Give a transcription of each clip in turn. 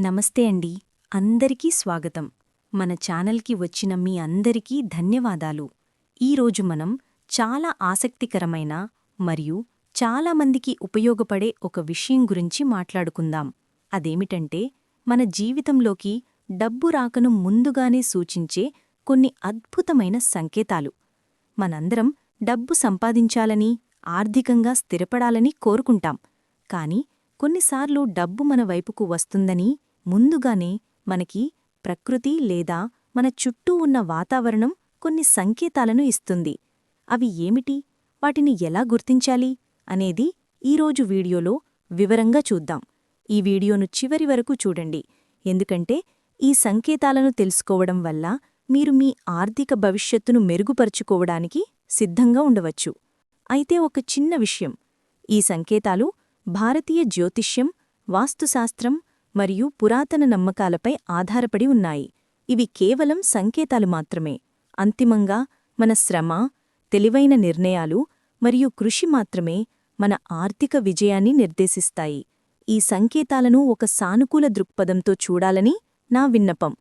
నమస్తే అండి. అందరికీ స్వాగతం. మన ఛానల్కి వచ్చిన మీ అందరికీ ధన్యవాదాలు. ఈరోజు మనం చాలా ఆసక్తికరమైన మరియు చాలామందికి ఉపయోగపడే ఒక విషయం గురించి మాట్లాడుకుందాం. అదేమిటంటే మన జీవితంలోకి డబ్బు రాకను ముందుగానే సూచించే కొన్ని అద్భుతమైన సంకేతాలు. మనందరం డబ్బు సంపాదించాలని ఆర్థికంగా స్థిరపడాలని కోరుకుంటాం. కాని కొన్నిసార్లు డబ్బు మన వైపుకు వస్తుందని ముందుగానే మనకి ప్రకృతి లేదా మన చుట్టూ ఉన్న వాతావరణం కొన్ని సంకేతాలను ఇస్తుంది. అవి ఏమిటి? వాటిని ఎలా గుర్తించాలి? అనేది ఈరోజు వీడియోలో వివరంగా చూద్దాం. ఈ వీడియోను చివరి వరకు చూడండి. ఎందుకంటే ఈ సంకేతాలను తెలుసుకోవడం వల్ల మీరు మీ ఆర్థిక భవిష్యత్తును మెరుగుపరుచుకోవడానికి సిద్ధంగా ఉండవచ్చు. అయితే ఒక చిన్న విషయం. ఈ సంకేతాలు భారతీయ జ్యోతిష్యం వాస్తుశాస్త్రం మరియు పురాతన నమ్మకాలపై ఆధారపడి ఉన్నాయి. ఇవి కేవలం సంకేతాలు మాత్రమే. అంతిమంగా మన శ్రమ తెలివైన నిర్ణయాలు మరియు కృషి మాత్రమే మన ఆర్థిక విజయాన్ని నిర్దేశిస్తాయి. ఈ సంకేతాలను ఒక సానుకూల దృక్పథంతో చూడాలని నా విన్నపం.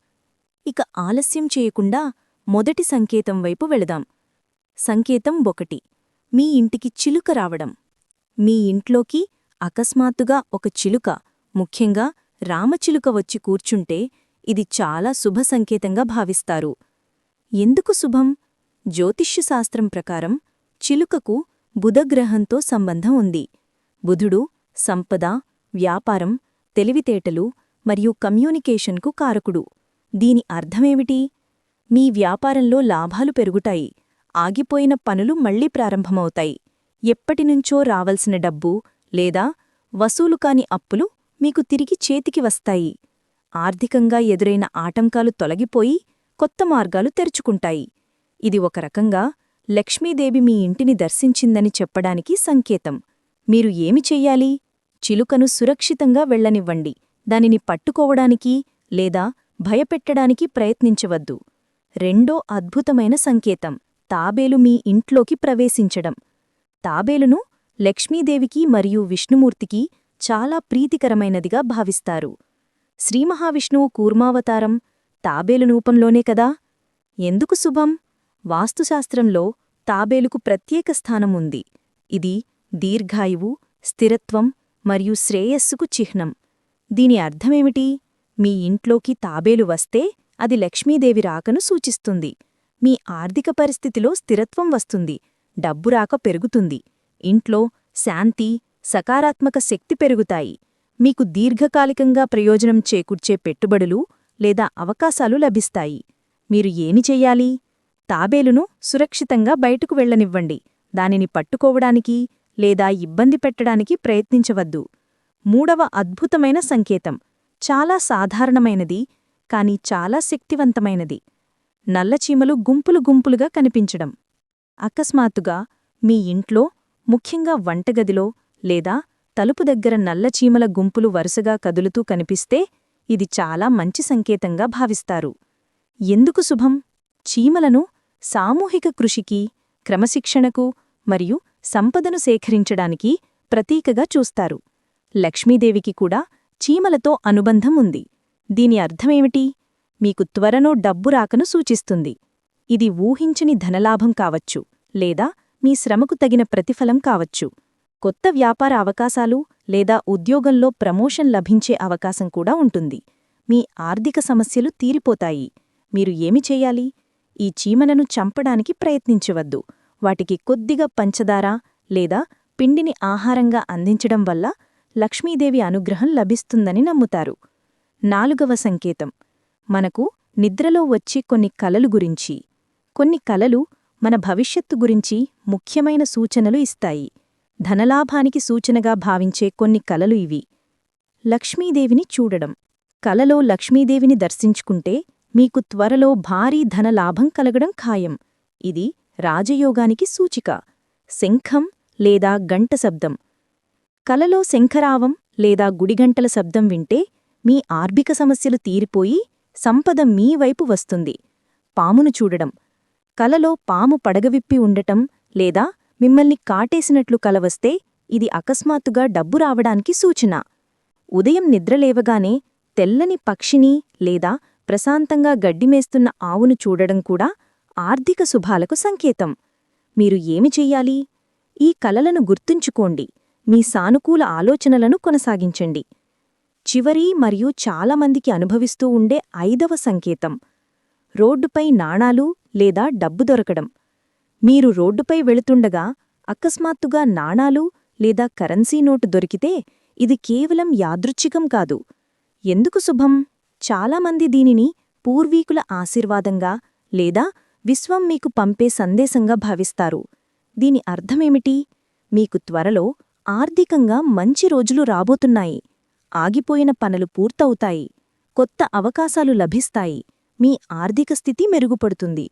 ఇక ఆలస్యం చేయకుండా మొదటి సంకేతం వైపు వెళదాం. సంకేతం ఒకటి. మీ ఇంటికి చిలుక రావడం. మీ ఇంట్లోకి అకస్మాత్తుగా ఒక చిలుక ముఖ్యంగా రామచిలుక వచ్చి కూర్చుంటే ఇది చాలా శుభ సంకేతంగా భావిస్తారు. ఎందుకు శుభం? జ్యోతిష్యశాస్త్రం ప్రకారం చిలుకకు బుధగ్రహంతో సంబంధం ఉంది. బుధుడు సంపద వ్యాపారం తెలివితేటలు మరియు కమ్యూనికేషన్కు కారకుడు. దీని అర్థమేమిటి? మీ వ్యాపారంలో లాభాలు పెరుగుతాయి ఆగిపోయిన పనులు మళ్ళీ ప్రారంభమవుతాయి. ఎప్పటినుంచో రావలసిన డబ్బు లేదా వసూలు కాని అప్పులు మీకు తిరిగి చేతికి వస్తాయి. ఆర్థికంగా ఎదురైన ఆటంకాలు తొలగిపోయి కొత్త మార్గాలు తెరుచుకుంటాయి. ఇది ఒక రకంగా లక్ష్మీదేవి మీ ఇంటిని దర్శించిందని చెప్పడానికి సంకేతం. మీరు ఏమి చెయ్యాలి? చిలుకను సురక్షితంగా వెళ్ళనివ్వండి దానిని పట్టుకోవడానికి లేదా భయపెట్టడానికి ప్రయత్నించవద్దు. రెండో అద్భుతమైన సంకేతం. తాబేలు మీ ఇంట్లోకి ప్రవేశించడం. తాబేలును లక్ష్మీదేవికి మరియు విష్ణుమూర్తికి చాలా ప్రీతికరమైనదిగా భావిస్తారు. శ్రీమహావిష్ణువు కూర్మావతారం తాబేలు రూపంలోనే కదా? ఎందుకు శుభం? వాస్తుశాస్త్రంలో తాబేలుకు ప్రత్యేక స్థానం ఉంది. ఇది దీర్ఘాయువు స్థిరత్వం మరియు శ్రేయస్సుకు చిహ్నం. దీని అర్థమేమిటి? మీ ఇంట్లోకి తాబేలు వస్తే అది లక్ష్మీదేవి రాకను సూచిస్తుంది. మీ ఆర్థిక పరిస్థితిలో స్థిరత్వం వస్తుంది. డబ్బు రాక పెరుగుతుంది. ఇంట్లో శాంతి సకారాత్మక శక్తి పెరుగుతాయి. మీకు దీర్ఘకాలికంగా ప్రయోజనం చేకూర్చే పెట్టుబడులు లేదా అవకాశాలు లభిస్తాయి. మీరు ఏమి చెయ్యాలి తాబేలును సురక్షితంగా బయటకు వెళ్ళనివ్వండి దానిని పట్టుకోవడానికి లేదా ఇబ్బంది పెట్టడానికి ప్రయత్నించవద్దు. మూడవ అద్భుతమైన సంకేతం. చాలా సాధారణమైనది కాని చాలా శక్తివంతమైనది. నల్లచీమలు గుంపులు గుంపులుగా కనిపించడం. అకస్మాత్తుగా మీ ఇంట్లో ముఖ్యంగా వంటగదిలో లేదా తలుపు దగ్గర నల్లచీమల గుంపులు వరుసగా కదులుతూ కనిపిస్తే ఇది చాలా మంచి సంకేతంగా భావిస్తారు. ఎందుకు శుభం? చీమలను సామూహిక కృషికి క్రమశిక్షణకు మరియు సంపదను సేకరించడానికి ప్రతీకగా చూస్తారు. లక్ష్మీదేవికి కూడా చీమలతో అనుబంధం ఉంది. దీని అర్థమేమిటి? మీకు త్వరనో డబ్బు రాకను సూచిస్తుంది. ఇది ఊహించని ధనలాభం కావచ్చు లేదా మీ శ్రమకు తగిన ప్రతిఫలం కావచ్చు. కొత్త వ్యాపార అవకాశాలు లేదా ఉద్యోగంలో ప్రమోషన్ లభించే అవకాశం కూడా ఉంటుంది. మీ ఆర్థిక సమస్యలు తీరిపోతాయి. మీరు ఏమి చేయాలి? ఈ చీమలను చంపడానికి ప్రయత్నించవద్దు. వాటికి కొద్దిగా పంచదార లేదా పిండిని ఆహారంగా అందించడం వల్ల లక్ష్మీదేవి అనుగ్రహం లభిస్తుందని నమ్ముతారు. నాలుగవ సంకేతం. మనకు నిద్రలో వచ్చే కొన్ని కలలు గురించి. కొన్ని కలలు మన భవిష్యత్తు గురించి ముఖ్యమైన సూచనలు ఇస్తాయి. ధనలాభానికి సూచనగా భావించే కొన్ని కలలు ఇవి. లక్ష్మీదేవిని చూడడం. కలలో లక్ష్మీదేవిని దర్శించుకుంటే మీకు త్వరలో భారీ ధనలాభం కలగడం ఖాయం. ఇది రాజయోగానికి సూచిక. శంఖం లేదా గంట శబ్దం. కలలో శంఖరావం లేదా గుడిగంటల శబ్దం వింటే మీ ఆర్భిక సమస్యలు తీరిపోయి సంపద మీ వైపు వస్తుంది. పామును చూడడం. కలలో పాము పడగవిప్పి ఉండటం లేదా మిమ్మల్ని కాటేసినట్లు కలవస్తే ఇది అకస్మాత్తుగా డబ్బు రావడానికి సూచన. ఉదయం నిద్రలేవగానే తెల్లని పక్షిని లేదా ప్రశాంతంగా గడ్డిమేస్తున్న ఆవును చూడడం కూడా ఆర్థిక శుభాలకు సంకేతం. మీరు ఏమి చెయ్యాలి? ఈ కలలను గుర్తుంచుకోండి. మీ సానుకూల ఆలోచనలను కొనసాగించండి. చివరి మరియు చాలామందికి అనుభవిస్తూ ఉండే ఐదవ సంకేతం. రోడ్డుపై నాణాలు లేదా డబ్బు దొరకడం. మీరు రోడ్డుపై వెళుతుండగా అకస్మాత్తుగా నాణాలు లేదా కరెన్సీ నోటు దొరికితే ఇది కేవలం యాదృచ్ఛికం కాదు. ఎందుకు శుభం? చాలామంది దీనిని పూర్వీకుల ఆశీర్వాదంగా లేదా విశ్వం మీకు పంపే సందేశంగా భావిస్తారు. దీని అర్థమేమిటి? మీకు త్వరలో ఆర్థికంగా మంచి రోజులు రాబోతున్నాయి. ఆగిపోయిన పనులు పూర్తవుతాయి. కొత్త అవకాశాలు లభిస్తాయి. మీ ఆర్థిక స్థితి మెరుగుపడుతుంది.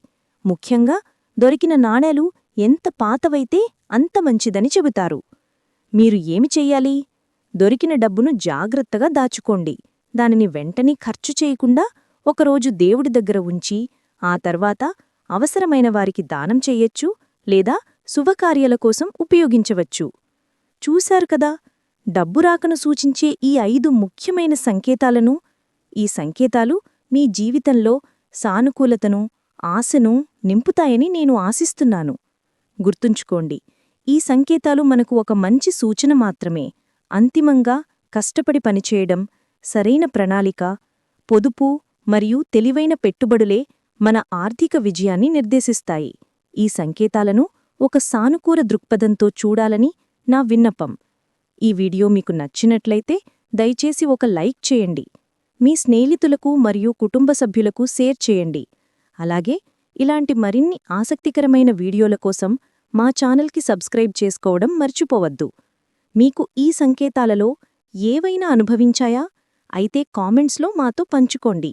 ముఖ్యంగా దొరికిన నాణేలు ఎంత పాతవైతే అంత మంచిదని చెబుతారు. మీరు ఏమి చెయ్యాలి? దొరికిన డబ్బును జాగ్రత్తగా దాచుకోండి. దానిని వెంటనే ఖర్చు చేయకుండా ఒకరోజు దేవుడి దగ్గర ఉంచి ఆ తర్వాత అవసరమైన వారికి దానం చెయ్యొచ్చు లేదా శుభకార్యాల కోసం ఉపయోగించవచ్చు. చూశారు కదా డబ్బు రాకను సూచించే ఈ ఐదు ముఖ్యమైన సంకేతాలను. ఈ సంకేతాలు మీ జీవితంలో సానుకూలతను ఆశను నింపుతాయని నేను ఆశిస్తున్నాను. గుర్తుంచుకోండి ఈ సంకేతాలు మనకు ఒక మంచి సూచన మాత్రమే. అంతిమంగా కష్టపడి పనిచేయడం సరైన ప్రణాళిక పొదుపు మరియు తెలివైన పెట్టుబడులే మన ఆర్థిక విజయాన్ని నిర్దేశిస్తాయి. ఈ సంకేతాలను ఒక సానుకూల దృక్పథంతో చూడాలని నా విన్నపం. ఈ వీడియో మీకు నచ్చినట్లయితే దయచేసి ఒక లైక్ చేయండి. మీ స్నేహితులకు మరియు కుటుంబ సభ్యులకు షేర్ చేయండి. అలాగే ఇలాంటి మరిన్ని ఆసక్తికరమైన వీడియోల కోసం మా ఛానల్కి సబ్స్క్రైబ్ చేసుకోవడం మర్చిపోవద్దు. మీకు ఈ సంకేతాలలో ఏవైనా అనుభవించాయా? అయితే కామెంట్స్లో మాతో పంచుకోండి.